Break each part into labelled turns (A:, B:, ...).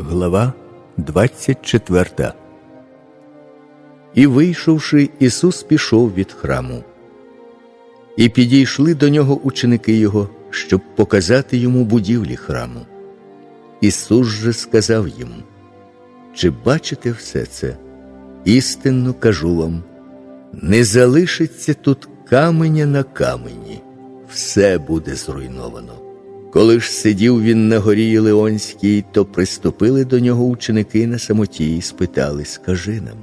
A: Глава 24 І вийшовши, Ісус пішов від храму. І підійшли до нього ученики Його, щоб показати йому будівлі храму. Ісус же сказав їм: Чи бачите все це? Істинно кажу вам, не залишиться тут каменя на камені, все буде зруйновано. Коли ж сидів він на горі Єлеонській, то приступили до нього ученики на самоті і спитали: Скажи нам,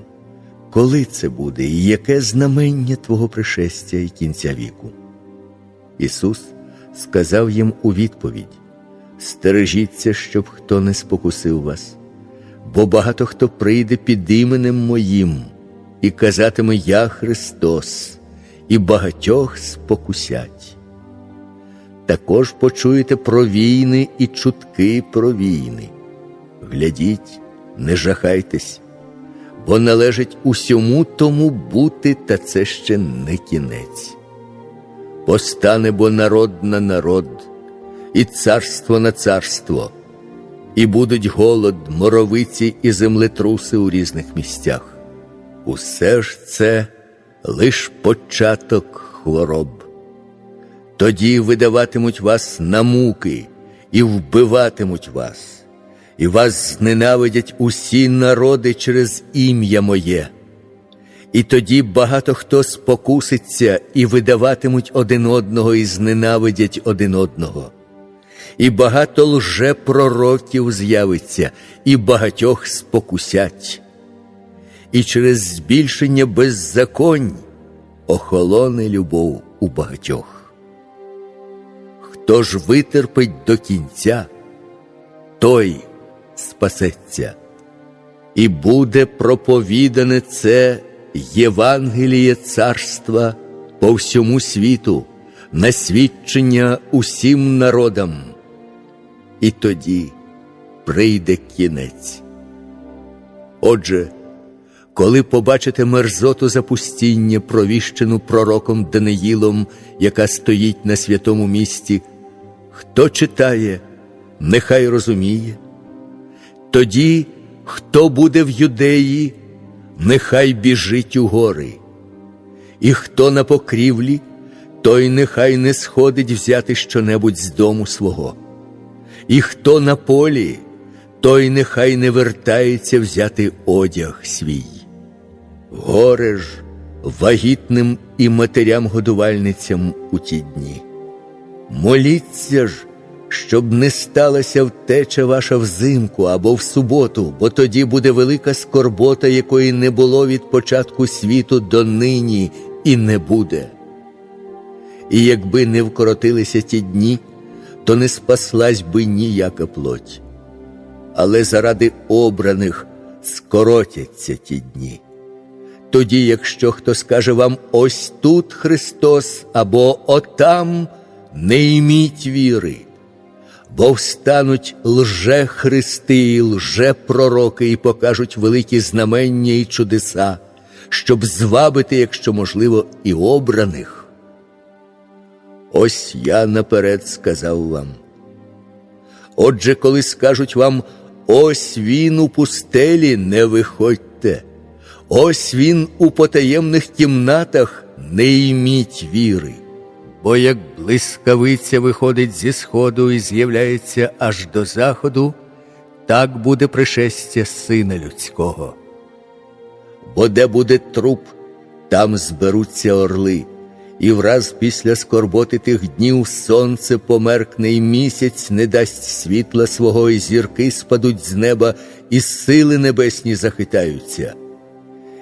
A: коли це буде, і яке знамення Твого пришестя і кінця віку? Ісус сказав їм у відповідь: Стережіться, щоб хто не спокусив вас, бо багато хто прийде під іменем Моїм і казатиме Я Христос, і багатьох спокусять. Також почуєте про війни і чутки про війни. Глядіть, не жахайтесь, бо належить усьому тому бути, та це ще не кінець. Постане бо народ на народ, і царство на царство, і будуть голод, моровиці і землетруси у різних місцях. Усе ж це лиш початок хвороб. Тоді видаватимуть вас на муки і вбиватимуть вас, і вас зненавидять усі народи через ім'я моє. І тоді багато хто спокуситься і видаватимуть один одного, і зненавидять один одного. І багато лжепророків з'явиться, і багатьох спокусять. І через збільшення беззаконь охолоне любов у багатьох. Хто ж витерпить до кінця, той спасеться, і буде проповідане це Євангеліє царства по всьому світу, на свідчення усім народам. І тоді прийде кінець. Отже, коли побачите мерзоту запустіння, провіщену пророком Даниїлом, яка стоїть на святому місці, хто читає, нехай розуміє. Тоді, хто буде в юдеї, нехай біжить у гори, і хто на покрівлі, той нехай не сходить взяти щонебудь з дому свого, і хто на полі, той нехай не вертається взяти одяг свій. Горе ж вагітним і матерям-годувальницям у ті дні. Моліться ж, щоб не сталася втеча ваша взимку або в суботу, бо тоді буде велика скорбота, якої не було від початку світу до нині і не буде. І якби не вкоротилися ті дні, то не спаслась би ніяка плоть. Але заради обраних скоротяться ті дні. Тоді, якщо хто скаже вам ось тут Христос або отам, не йміть віри, бо встануть лже Христи, і лже пророки і покажуть великі знамення і чудеса, щоб звабити, якщо можливо, і обраних. Ось я наперед сказав вам. Отже, коли скажуть вам, ось він у пустелі, не виходьте. Ось він у потаємних кімнатах не йміть віри, бо як блискавиця виходить зі сходу і з'являється аж до заходу, так буде пришестя Сина Людського. Бо де буде труп, там зберуться орли, і враз після скорботи тих днів сонце померкне, і місяць не дасть світла свого, і зірки спадуть з неба, і сили небесні захитаються.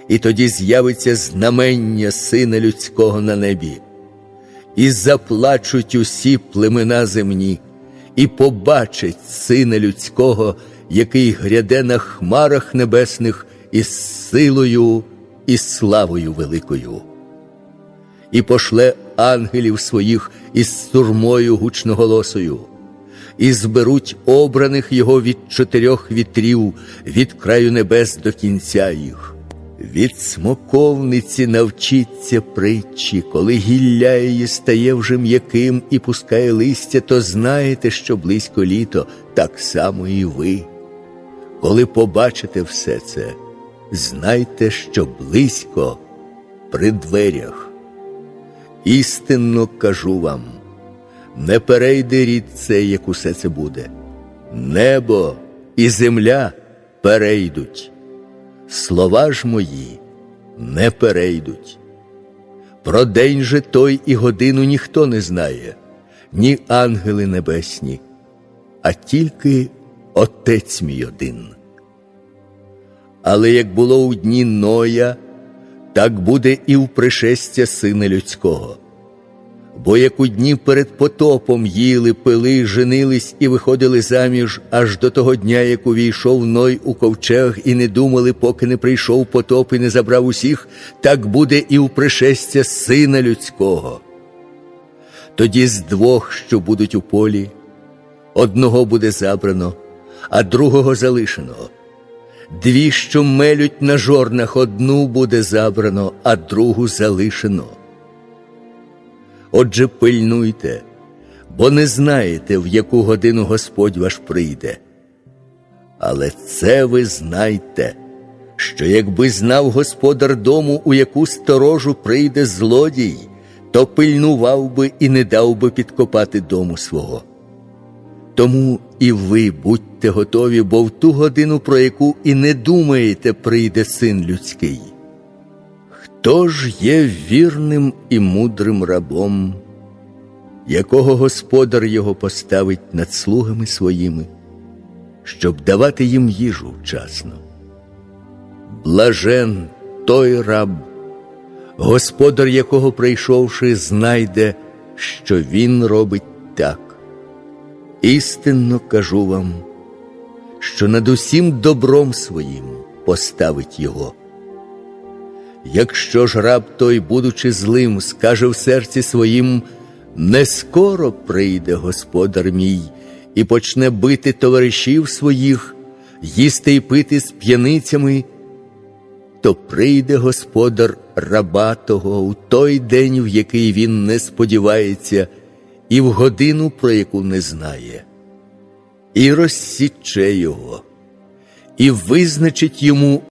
A: І тоді з'явиться знамення Сина Людського на небі, і заплачуть усі племена земні, і побачать Сина Людського, який гряде на хмарах небесних із силою і славою великою. І пошле ангелів своїх із сурмою гучноголосою, і зберуть обраних його від чотирьох вітрів від краю небес до кінця їх. Від смоковниці навчіться притчі, коли гілля її стає вже м'яким і пускає листя, то знаєте, що близько літо, так само і ви. Коли побачите все це, знайте, що близько при дверях. Істинно кажу вам, не перейде рід цей, як усе це буде. Небо і земля перейдуть, слова ж мої не перейдуть. Про день же той і годину ніхто не знає, ні ангели небесні, а тільки Отець мій один. Але як було у дні Ноя, так буде і в пришестя Сина Людського. Бо як у дні перед потопом їли, пили, женились і виходили заміж аж до того дня, як увійшов Ной у ковчег, і не думали, поки не прийшов потоп і не забрав усіх, так буде і у пришестя Сина Людського. Тоді з двох, що будуть у полі, одного буде забрано, а другого залишено. Дві, що мелють на жорнах, одну буде забрано, а другу залишено. Отже, пильнуйте, бо не знаєте, в яку годину Господь ваш прийде. Але це ви знайте, що якби знав господар дому, у яку сторожу прийде злодій, то пильнував би і не дав би підкопати дому свого. Тому і ви будьте готові, бо в ту годину, про яку і не думаєте, прийде син людський. Хто ж є вірним і мудрим рабом, якого господар його поставить над слугами своїми, щоб давати їм їжу вчасно? Блажен той раб, господар якого прийшовши, знайде, що він робить так. Істинно кажу вам, що над усім добром своїм поставить його. Якщо ж раб той, будучи злим, скаже в серці своїм, не скоро прийде господар мій і почне бити товаришів своїх, їсти й пити з п'яницями, то прийде господар раба того у той день, в який він не сподівається, і в годину, про яку не знає, і розсіче його, і визначить йому